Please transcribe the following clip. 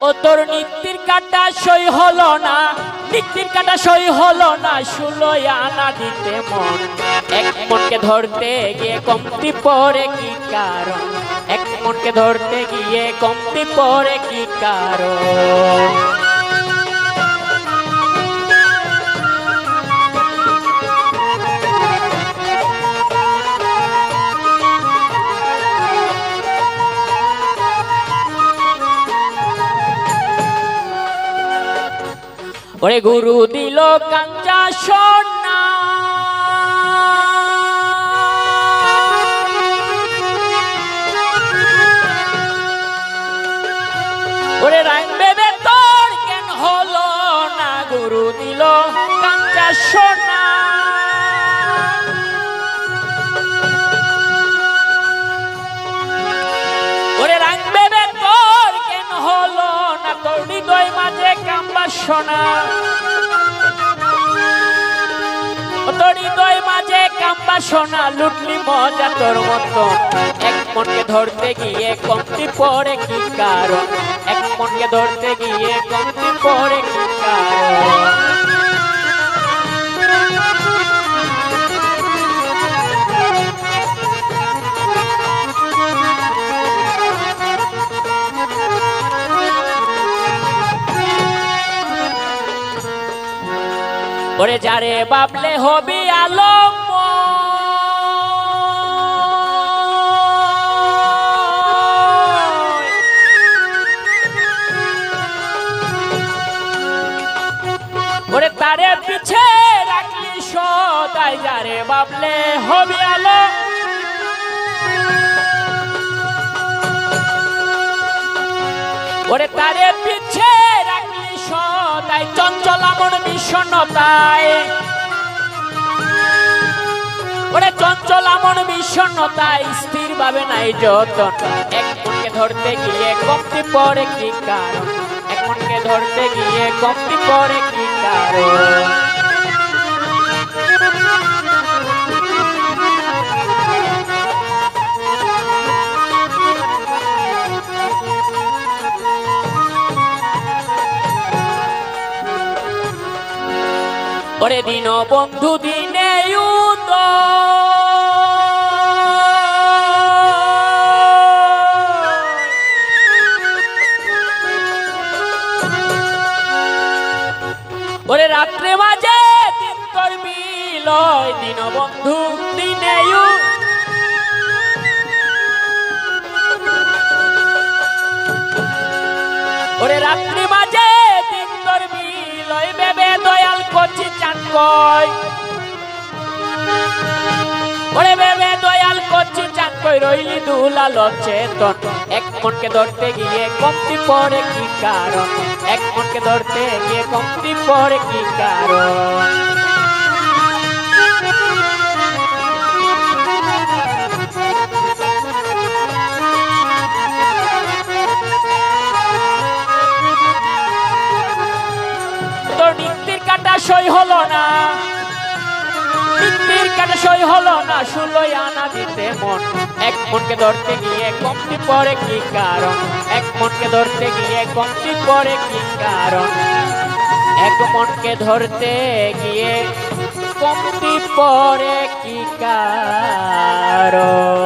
ও তোর নিত্যির কাটা সই হলো না, নিত্যির কাটা সই হলো না ষোলোই আনা দিতে মন। এক মনকে ধরতে গিয়ে কমতি পরে কি কারণ? এক মনকে ধরতে গিয়ে কমতি পরে কি কারণ? ওরে গুরু দিল কাঞ্চা সোনা। ওরে রাইন বেবে, তোর কেন হলো না? গুরু দিল সোনা। সোনা তোর মাঝে কাম্বা সোনা লুটলি মজা তোর মতন এক মনকে ধরতে গিয়ে কমতি পড়ে কি কারণ? এক মনকে ধরতে গিয়ে কমতি পড়ে কি কারণ? ওরে যারে বাবলে হবি আলম ওরে তারে পিছে রাখলি সদাই যারে বাবলে হবি আলো ওরে তারে পিছে সদাই চঞ্চল আমন বিষণ্ণতায় ওরে চঞ্চল আমন বিষণ্ণতায় স্থির ভাবে নাই যতন। এক মনকে ধরতে গিয়ে কমতি পরে কি কারণ? এক মনকে ধরতে গিয়ে কমতি পরে কি কারণ? ওরে দিন বন্ধু দিনে ওরে রাত্রে মাঝে দিন তোর মিলয় দিন বন্ধু দিনে ওরে রাত্রি কয় ওরে বেবে কই রইলি দুলাল চেতন এক মনকে ধরতে গিয়ে কমতি পড়ে কি এক মনকে ধরতে গিয়ে কমতি পড়ে কি কারণ? সই হলো না। নিত্যির কাটা সই হলো না, ষোলোই আনা দিতে মন। এক মনকে ধরতে গিয়ে কমতি পড়ে কি কারণ? এক মনকে ধরতে গিয়ে কমতি পড়ে কি কারণ? এক মনকে ধরতে গিয়ে কমতি পড়ে কি কারণ?